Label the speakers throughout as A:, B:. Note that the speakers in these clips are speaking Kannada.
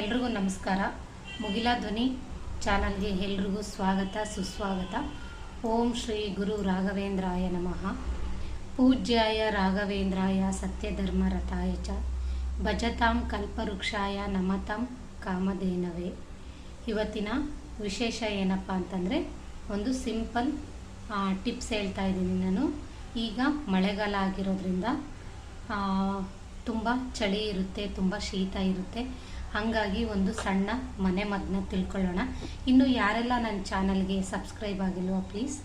A: ಎಲ್ರಿಗೂ ನಮಸ್ಕಾರ. ಮುಗಿಲ ಧ್ವನಿ ಚಾನಲ್ಗೆ ಎಲ್ರಿಗೂ ಸ್ವಾಗತ, ಸುಸ್ವಾಗತ. ಓಂ ಶ್ರೀ ಗುರು ರಾಘವೇಂದ್ರಾಯ ನಮಃ. ಪೂಜ್ಯಾಯ ರಾಘವೇಂದ್ರಾಯ ಸತ್ಯಧರ್ಮರಥಾಯ ಚ. ಭಜತಾಂ ಕಲ್ಪವೃಕ್ಷಾಯ ನಮತಾಂ ಕಾಮಧೇನವೇ. ಇವತ್ತಿನ ವಿಶೇಷ ಏನಪ್ಪ ಅಂತಂದರೆ ಒಂದು ಸಿಂಪಲ್ ಟಿಪ್ಸ್ ಹೇಳ್ತಾ ಇದ್ದೀನಿ ನಾನು. ಈಗ ಮಳೆಗಾಲ ಆಗಿರೋದ್ರಿಂದ ತುಂಬ ಚಳಿ ಇರುತ್ತೆ, ತುಂಬ ಶೀತ ಇರುತ್ತೆ. ಹಾಗಾಗಿ ಒಂದು ಸಣ್ಣ ಮನೆ ಮಗ್ನ ತಿಳ್ಕೊಳ್ಳೋಣ. ಇನ್ನು ಯಾರೆಲ್ಲ ನನ್ನ ಚಾನಲ್ಗೆ ಸಬ್ಸ್ಕ್ರೈಬ್ ಆಗಿಲ್ವೋ ಪ್ಲೀಸ್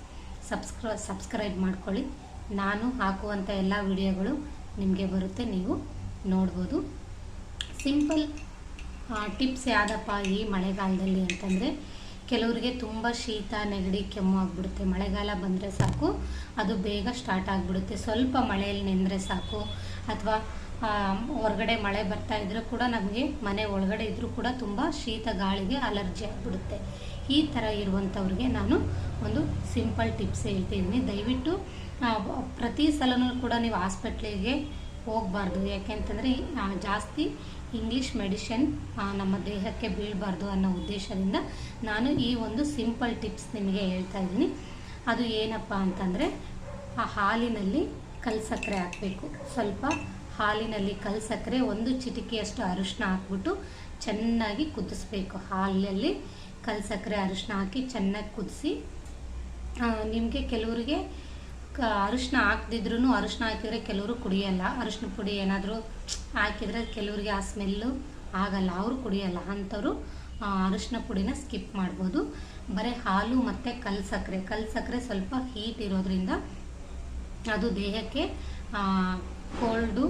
A: ಸಬ್ಸ್ಕ್ರೈ, ಸಬ್ಸ್ಕ್ರೈಬ್ ಮಾಡ್ಕೊಳ್ಳಿ. ನಾನು ಹಾಕುವಂಥ ಎಲ್ಲ ವಿಡಿಯೋಗಳು ನಿಮಗೆ ಬರುತ್ತೆ, ನೀವು ನೋಡ್ಬೋದು. ಸಿಂಪಲ್ ಟಿಪ್ಸ್ ಯಾವುದಪ್ಪ ಈ ಮಳೆಗಾಲದಲ್ಲಿ ಅಂತಂದರೆ, ಕೆಲವರಿಗೆ ತುಂಬ ಶೀತ, ನೆಗಡಿ, ಕೆಮ್ಮು ಆಗಿಬಿಡುತ್ತೆ. ಮಳೆಗಾಲ ಬಂದರೆ ಸಾಕು, ಅದು ಬೇಗ ಸ್ಟಾರ್ಟ್ ಆಗಿಬಿಡುತ್ತೆ. ಸ್ವಲ್ಪ ಮಳೆಯಲ್ಲಿ ನೆಂದರೆ ಸಾಕು. ಅಥವಾ ಹೊರಗಡೆ ಮಳೆ ಬರ್ತಾ ಇದ್ರೂ ಕೂಡ ನಮಗೆ ಮನೆ ಒಳಗಡೆ ಇದ್ದರೂ ಕೂಡ ತುಂಬ ಶೀತ ಗಾಳಿಗೆ ಅಲರ್ಜಿ ಆಗಿಬಿಡುತ್ತೆ. ಈ ಥರ ಇರುವಂಥವ್ರಿಗೆ ನಾನು ಒಂದು ಸಿಂಪಲ್ ಟಿಪ್ಸ್ ಹೇಳ್ತಿದ್ದೀನಿ. ದಯವಿಟ್ಟು ಪ್ರತಿ ಸಲನೂ ಕೂಡ ನೀವು ಹಾಸ್ಪಿಟ್ಲಿಗೆ ಹೋಗಬಾರ್ದು. ಯಾಕೆಂತಂದರೆ ಜಾಸ್ತಿ ಇಂಗ್ಲೀಷ್ ಮೆಡಿಷನ್ ನಮ್ಮ ದೇಹಕ್ಕೆ ಬೀಳಬಾರ್ದು ಅನ್ನೋ ಉದ್ದೇಶದಿಂದ ನಾನು ಈ ಒಂದು ಸಿಂಪಲ್ ಟಿಪ್ಸ್ ನಿಮಗೆ ಹೇಳ್ತಾ ಇದ್ದೀನಿ. ಅದು ಏನಪ್ಪ ಅಂತಂದರೆ, ಆ ಹಾಲಿನಲ್ಲಿ ಕಲ್ಸಕ್ಕರೆ ಹಾಕಬೇಕು. ಸ್ವಲ್ಪ ಹಾಲಿನಲ್ಲಿ ಕಲ್ಸಕ್ಕರೆ ಒಂದು ಚಿಟಿಕೆಯಷ್ಟು ಅರಿಶಿನ ಹಾಕ್ಬಿಟ್ಟು ಚೆನ್ನಾಗಿ ಕುದಿಸ್ಬೇಕು. ಹಾಲಲ್ಲಿ ಕಲ್ಸಕ್ಕರೆ ಅರಿಶಿನ ಹಾಕಿ ಚೆನ್ನಾಗಿ ಕುದಿಸಿ ನಿಮಗೆ ಕೆಲವರಿಗೆ ಕ ಅರಿಶಿನ ಹಾಕ್ದಿದ್ರೂ ಅರಿಶಿನ ಹಾಕಿದರೆ ಕೆಲವರು ಕುಡಿಯಲ್ಲ. ಅರಿಶಿನ ಪುಡಿ ಏನಾದರೂ ಹಾಕಿದರೆ ಕೆಲವರಿಗೆ ಆ ಸ್ಮೆಲ್ಲು ಆಗಲ್ಲ. ಅವರು ಕುಡಿಯಲ್ಲ. ಅಂಥವ್ರು ಅರಿಶಿನ ಪುಡಿನ ಸ್ಕಿಪ್ ಮಾಡ್ಬೋದು. ಬರೀ ಹಾಲು ಮತ್ತು ಕಲ್ ಸಕ್ಕರೆ ಕಲ್ ಸಕ್ಕರೆ ಸ್ವಲ್ಪ ಹೀಟ್ ಇರೋದ್ರಿಂದ ಅದು ದೇಹಕ್ಕೆ ಕೋಲ್ಡು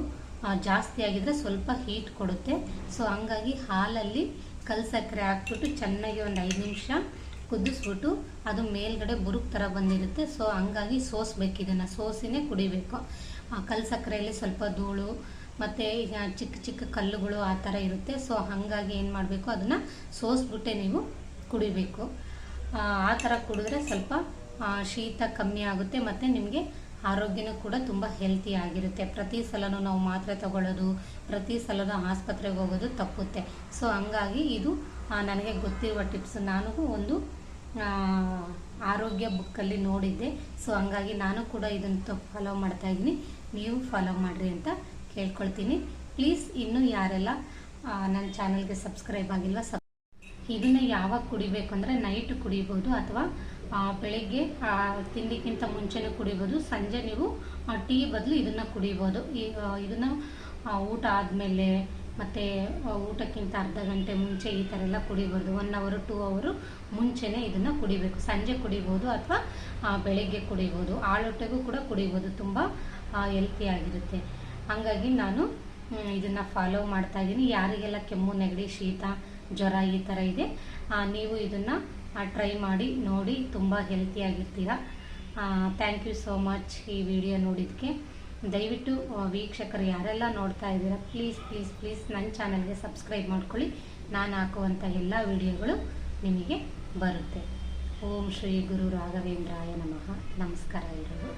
A: ಜಾಸ್ತಿ ಆಗಿದ್ರೆ ಸ್ವಲ್ಪ ಹೀಟ್ ಕೊಡುತ್ತೆ. ಸೊ ಹಂಗಾಗಿ ಹಾಲಲ್ಲಿ ಕಲ್ ಸಕ್ಕರೆ ಹಾಕ್ಬಿಟ್ಟು ಚೆನ್ನಾಗಿ ಒಂದು ಐದು ನಿಮಿಷ ಕುದಿಸ್ಬಿಟ್ಟು ಅದು ಮೇಲ್ಗಡೆ ಬುರುಕ್ ಥರ ಬಂದಿರುತ್ತೆ. ಸೊ ಹಂಗಾಗಿ ಸೋಸ್ಬೇಕು ಇದನ್ನು. ಸೋಸಿನೇ ಕುಡಿಬೇಕು. ಆ, ಕಲ್ ಸಕ್ಕರೆಯಲ್ಲಿ ಸ್ವಲ್ಪ ಧೂಳು ಮತ್ತು ಈಗ ಚಿಕ್ಕ ಚಿಕ್ಕ ಕಲ್ಲುಗಳು ಆ ಥರ ಇರುತ್ತೆ. ಸೊ ಹಾಗಾಗಿ ಏನು ಮಾಡಬೇಕು? ಅದನ್ನು ಸೋಸ್ಬಿಟ್ಟೆ ನೀವು ಕುಡಿಬೇಕು. ಆ ಥರ ಕುಡಿದ್ರೆ ಸ್ವಲ್ಪ ಶೀತ ಕಮ್ಮಿ ಆಗುತ್ತೆ ಮತ್ತು ನಿಮಗೆ ಆರೋಗ್ಯನೂ ಕೂಡ ತುಂಬ ಹೆಲ್ತಿ ಆಗಿರುತ್ತೆ. ಪ್ರತಿ ಸಲನೂ ನಾವು ಮಾತ್ರೆ ತಗೊಳ್ಳೋದು, ಪ್ರತಿ ಸಲನೂ ಆಸ್ಪತ್ರೆಗೆ ಹೋಗೋದು ತಪ್ಪುತ್ತೆ. ಸೊ ಹಂಗಾಗಿ ಇದು ನನಗೆ ಗೊತ್ತಿರುವ ಟಿಪ್ಸ್ ನಾನು ಒಂದು ಆರೋಗ್ಯ ಬುಕ್ಕಲ್ಲಿ ನೋಡಿದ್ದೆ. ಸೊ ಹಂಗಾಗಿ ನಾನು ಕೂಡ ಇದನ್ನು ಫಾಲೋ ಮಾಡ್ತಾ ಇದ್ದೀನಿ. ನೀವು ಫಾಲೋ ಮಾಡಿರಿ ಅಂತ ಕೇಳ್ಕೊಳ್ತೀನಿ. ಪ್ಲೀಸ್ ಇನ್ನೂ ಯಾರೆಲ್ಲ ನನ್ನ ಚಾನಲ್ಗೆ ಸಬ್ಸ್ಕ್ರೈಬ್ ಆಗಿಲ್ಲ ಇದನ್ನ ಯಾವಾಗ ಕುಡಿಬೇಕು ಅಂದ್ರೆ ನೈಟ್ ಕುಡಿಬೋದು ಅಥವಾ ಬೆಳಿಗ್ಗೆ ತಿಂಡಿಗಿಂತ ಮುಂಚೆನೂ ಕುಡಿಬೋದು. ಸಂಜೆ ನೀವು ಟೀ ಬದಲು ಇದನ್ನು ಕುಡಿಬೋದು. ಈಗ ಇದನ್ನು ಊಟ ಆದಮೇಲೆ ಮತ್ತು ಊಟಕ್ಕಿಂತ ಅರ್ಧ ಗಂಟೆ ಮುಂಚೆ ಈ ಥರ ಎಲ್ಲ ಕುಡಿಬಹುದು ಒನ್ ಅವರ್ ಟೂ ಅವರು ಮುಂಚೆನೇ ಇದನ್ನು ಕುಡಿಬೇಕು. ಸಂಜೆ ಕುಡಿಬೋದು ಅಥವಾ ಬೆಳಿಗ್ಗೆ ಕುಡಿಬೋದು. ಆಳೊಟ್ಟೆಗೂ ಕೂಡ ಕುಡಿಬೋದು. ತುಂಬ ಹೆಲ್ತಿ ಆಗಿರುತ್ತೆ. ಹಾಗಾಗಿ ನಾನು ಇದನ್ನು ಫಾಲೋ ಮಾಡ್ತಾ ಇದ್ದೀನಿ ಯಾರಿಗೆಲ್ಲ ಕೆಮ್ಮು, ನೆಗಡಿ, ಶೀತ, ಜ್ವರ ಈ ಥರ ಇದೆ ನೀವು ಇದನ್ನು ಟ್ರೈ ಮಾಡಿ, ನೋಡಿ, ತುಂಬ ಹೆಲ್ತಿಯಾಗಿರ್ತೀರ ಥ್ಯಾಂಕ್ ಯು ಸೋ ಮಚ್ ಈ ವಿಡಿಯೋ ನೋಡಿದ್ದಕ್ಕೆ ದಯವಿಟ್ಟು ವೀಕ್ಷಕರು ಯಾರೆಲ್ಲ ನೋಡ್ತಾ ಇದ್ದೀರಾ ಪ್ಲೀಸ್ ಪ್ಲೀಸ್ ಪ್ಲೀಸ್ ನನ್ನ ಚಾನಲ್ಗೆ ಸಬ್ಸ್ಕ್ರೈಬ್ ಮಾಡ್ಕೊಳ್ಳಿ. ನಾನು ಹಾಕುವಂಥ ಎಲ್ಲ ವಿಡಿಯೋಗಳು ನಿಮಗೆ ಬರುತ್ತೆ. ಓಂ ಶ್ರೀ ಗುರು ರಾಘವೇಂದ್ರಾಯ ನಮಃ. ನಮಸ್ಕಾರ ಎಲ್ಲರಿಗೂ